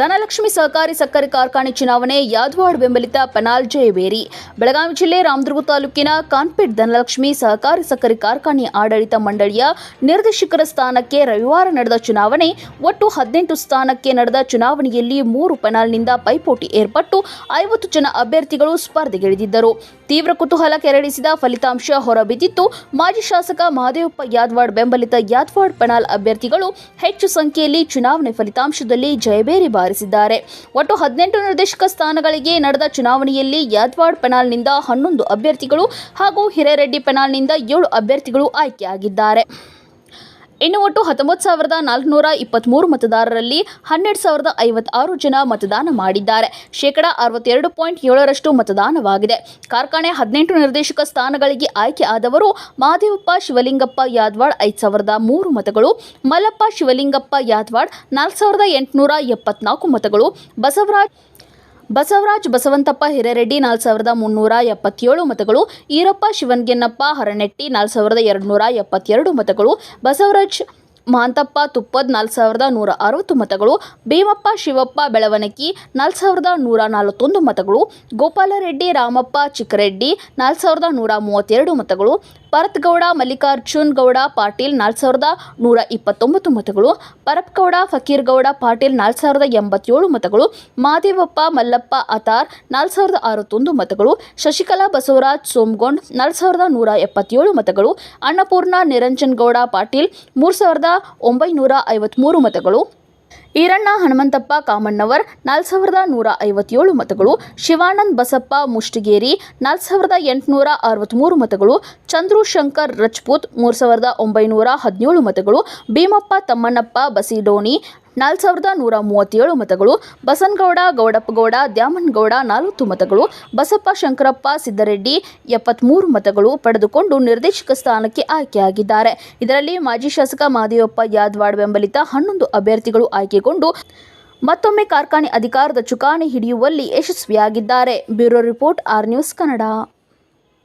ಧನಲಕ್ಷ್ಮಿ ಸಹಕಾರಿ ಸಕ್ಕರೆ ಕಾರ್ಖಾನೆ ಚುನಾವಣೆ, ಯಾದವಾಡ್ ಬೆಂಬಲಿತ ಪೆನಾಲ್ ಜಯವೇರಿ ಬೆಳಗಾವಿ ಜಿಲ್ಲೆ ರಾಮದುರ್ಗ ತಾಲೂಕಿನ ಕಾನ್ಪೇಟ್ ಧನಲಕ್ಷ್ಮಿ ಸಹಕಾರಿ ಸಕ್ಕರೆ ಕಾರ್ಖಾನೆ ಆಡಳಿತ ಮಂಡಳಿಯ ನಿರ್ದೇಶಕರ ಸ್ಥಾನಕ್ಕೆ ರವಿವಾರ ನಡೆದ ಚುನಾವಣೆ, ಒಟ್ಟು ಹದಿನೆಂಟು ಸ್ಥಾನಕ್ಕೆ ನಡೆದ ಚುನಾವಣೆಯಲ್ಲಿ ಮೂರು ಪೆನಾಲ್ನಿಂದ ಪೈಪೋಟಿ ಏರ್ಪಟ್ಟು ಐವತ್ತು ಜನ ಅಭ್ಯರ್ಥಿಗಳು ಸ್ಪರ್ಧೆಗಿಳಿದಿದ್ದರು. ತೀವ್ರ ಕುತೂಹಲ ಕೆರಳಿಸಿದ ಫಲಿತಾಂಶ ಹೊರಬಿದ್ದಿತ್ತು. ಮಾಜಿ ಶಾಸಕ ಮಹದೇವಪ್ಪ ಯಾದ್ವಾಡ್ ಬೆಂಬಲಿತ ಯಾದವಾಡ್ ಪೆನಾಲ್ ಅಭ್ಯರ್ಥಿಗಳು ಹೆಚ್ಚು ಸಂಖ್ಯೆಯಲ್ಲಿ ಚುನಾವಣೆ ಫಲಿತಾಂಶದಲ್ಲಿ ಜಯಬೇರಿ ಬಾರಿಸಿದ್ದಾರೆ. ಒಟ್ಟು ಹದಿನೆಂಟು ನಿರ್ದೇಶಕ ಸ್ಥಾನಗಳಿಗೆ ನಡೆದ ಚುನಾವಣೆಯಲ್ಲಿ ಯಾದವಾಡ್ ಪೆನಾಲ್ನಿಂದ ಹನ್ನೊಂದು ಅಭ್ಯರ್ಥಿಗಳು ಹಾಗೂ ಹಿರೇರೆಡ್ಡಿ ಪೆನಾಲ್ನಿಂದ ಏಳು ಅಭ್ಯರ್ಥಿಗಳು ಆಯ್ಕೆಯಾಗಿದ್ದಾರೆ. ಇನ್ನು ಒಟ್ಟು ಹತ್ತೊಂಬತ್ತು ಸಾವಿರದ ನಾಲ್ಕುನೂರ ಇಪ್ಪತ್ತ್ಮೂರು ಮತದಾರರಲ್ಲಿ ಹನ್ನೆರಡು ಸಾವಿರದ ಐವತ್ತಾರು ಜನ ಮತದಾನ ಮಾಡಿದ್ದಾರೆ. ಶೇಕಡ ಅರವತ್ತೆರಡು ಪಾಯಿಂಟ್ ಏಳರಷ್ಟು ಮತದಾನವಾಗಿದೆ. ಕಾರ್ಖಾನೆ ಹದಿನೆಂಟು ನಿರ್ದೇಶಕ ಸ್ಥಾನಗಳಿಗೆ ಆಯ್ಕೆ ಆದವರು ಮಾದೇವಪ್ಪ ಶಿವಲಿಂಗಪ್ಪ ಯಾದವಾಡ್ ಐದು ಸಾವಿರದ ಮೂರು ಮತಗಳು, ಮಲ್ಲಪ್ಪ ಶಿವಲಿಂಗಪ್ಪ ಯಾದವಾಡ್ ನಾಲ್ಕು ಸಾವಿರದ ಎಂಟುನೂರ ಎಪ್ಪತ್ನಾಲ್ಕು ಮತಗಳು, ಬಸವರಾಜ್ ಬಸವರಾಜ್ ಬಸವಂತಪ್ಪ ಹಿರೇರೆಡ್ಡಿ ನಾಲ್ಕು ಸಾವಿರದ ಮುನ್ನೂರ ಎಪ್ಪತ್ತೇಳು ಮತಗಳು, ಈರಪ್ಪ ಶಿವನ್ಗೆನ್ನಪ್ಪ, ಹರನೆಟ್ಟಿ ನಾಲ್ಕು ಸಾವಿರದ ಎರಡುನೂರ ಎಪ್ಪತ್ತೆರಡು ಮತಗಳು, ಬಸವರಾಜ್ ಮಹಾಂತಪ್ಪ ತುಪ್ಪದ್ ನಾಲ್ಕು ಸಾವಿರದ ನೂರ ಅರವತ್ತು ಮತಗಳು, ಭೀಮಪ್ಪ ಶಿವಪ್ಪ ಬೆಳವನಕಿ ನಾಲ್ಕು ಸಾವಿರದ ನೂರ ನಲವತ್ತೊಂದು ಮತಗಳು, ಗೋಪಾಲರೆಡ್ಡಿ ರಾಮಪ್ಪ ಚಿಕ್ಕರೆಡ್ಡಿ ನಾಲ್ಕು ಸಾವಿರದ ನೂರ ಮೂವತ್ತೆರಡು ಮತಗಳು, ಭರತ್ಗೌಡ ಮಲ್ಲಿಕಾರ್ಜುನ್ ಗೌಡ ಪಾಟೀಲ್ ನಾಲ್ಕು ಸಾವಿರದ ನೂರ ಇಪ್ಪತ್ತೊಂಬತ್ತು ಮತಗಳು ಪರಪ್ಗೌಡ ಫಕೀರ್ಗೌಡ ಪಾಟೀಲ್ ನಾಲ್ಕು ಸಾವಿರದ ಎಂಬತ್ತೇಳು ಮತಗಳು, ಮಾದೇವಪ್ಪ ಮಲ್ಲಪ್ಪ ಅತಾರ್ ನಾಲ್ಕು ಸಾವಿರದ ಅರವತ್ತೊಂದು ಮತಗಳು, ಶಶಿಕಲಾ ಬಸವರಾಜ್ ಸೋಮಗೊಂಡ್ ನಾಲ್ಕು ಸಾವಿರದ ನೂರ ಎಪ್ಪತ್ತೇಳು ಮತಗಳು, ಅನ್ನಪೂರ್ಣ ನಿರಂಜನ್ ಗೌಡ ಪಾಟೀಲ್ ಮೂರು ಸಾವಿರದ ಒಂಬೈನೂರ ಐವತ್ತ್ಮೂರು ಮತಗಳು. ಈರಣ್ಣ, ಹನುಮಂತಪ್ಪ, ಕಾಮಣ್ಣವರ್, ನಾಲ್ಕು ಸಾವಿರದ ನೂರ ಐವತ್ತೇಳು ಮತಗಳು. ಶಿವಾನಂದ್ ಬಸಪ್ಪ, ಮುಷ್ಟಿಗೇರಿ, ನಾಲ್ಕು ಸಾವಿರದ ಎಂಟುನೂರ ಅರವತ್ತ್ಮೂರು ಮತಗಳು. ಚಂದ್ರು ಶಂಕರ್, ರಜಪೂತ್, ಮೂರು ಸಾವಿರದ ಒಂಬೈನೂರ ಹದಿನೇಳು ಮತಗಳು. ಭೀಮಪ್ಪ, ತಮ್ಮಣ್ಣಪ್ಪ, ಬಸಿಡೋಣಿ, ನಾಲ್ಕು ಸಾವಿರದ ನೂರ ಮೂವತ್ತೇಳು ಮತಗಳು. ಬಸನಗೌಡ, ಗೌಡಪ್ಪಗೌಡ, ದ್ಯಾಮನಗೌಡ, ನಲವತ್ತು ಮತಗಳು. ಬಸಪ್ಪ, ಶಂಕರಪ್ಪ, ಸಿದ್ದರೆಡ್ಡಿ ಎಪ್ಪತ್ತ್ಮೂರು ಮತಗಳು ಪಡೆದುಕೊಂಡು ನಿರ್ದೇಶಕ ಸ್ಥಾನಕ್ಕೆ ಆಯ್ಕೆಯಾಗಿದ್ದಾರೆ. ಇದರಲ್ಲಿ ಮಾಜಿ ಶಾಸಕ ಮಾದೇವಪ್ಪ ಯಾದವಾಡ್ ಬೆಂಬಲಿತ ಹನ್ನೊಂದು ಅಭ್ಯರ್ಥಿಗಳು ಆಯ್ಕೆಗೊಂಡು ಮತ್ತೊಮ್ಮೆ ಕಾರ್ಖಾನೆ ಅಧಿಕಾರದ ಚುಕ್ಕಾಣಿ ಹಿಡಿಯುವಲ್ಲಿ ಯಶಸ್ವಿಯಾಗಿದ್ದಾರೆ. Bureau report R news Kannada.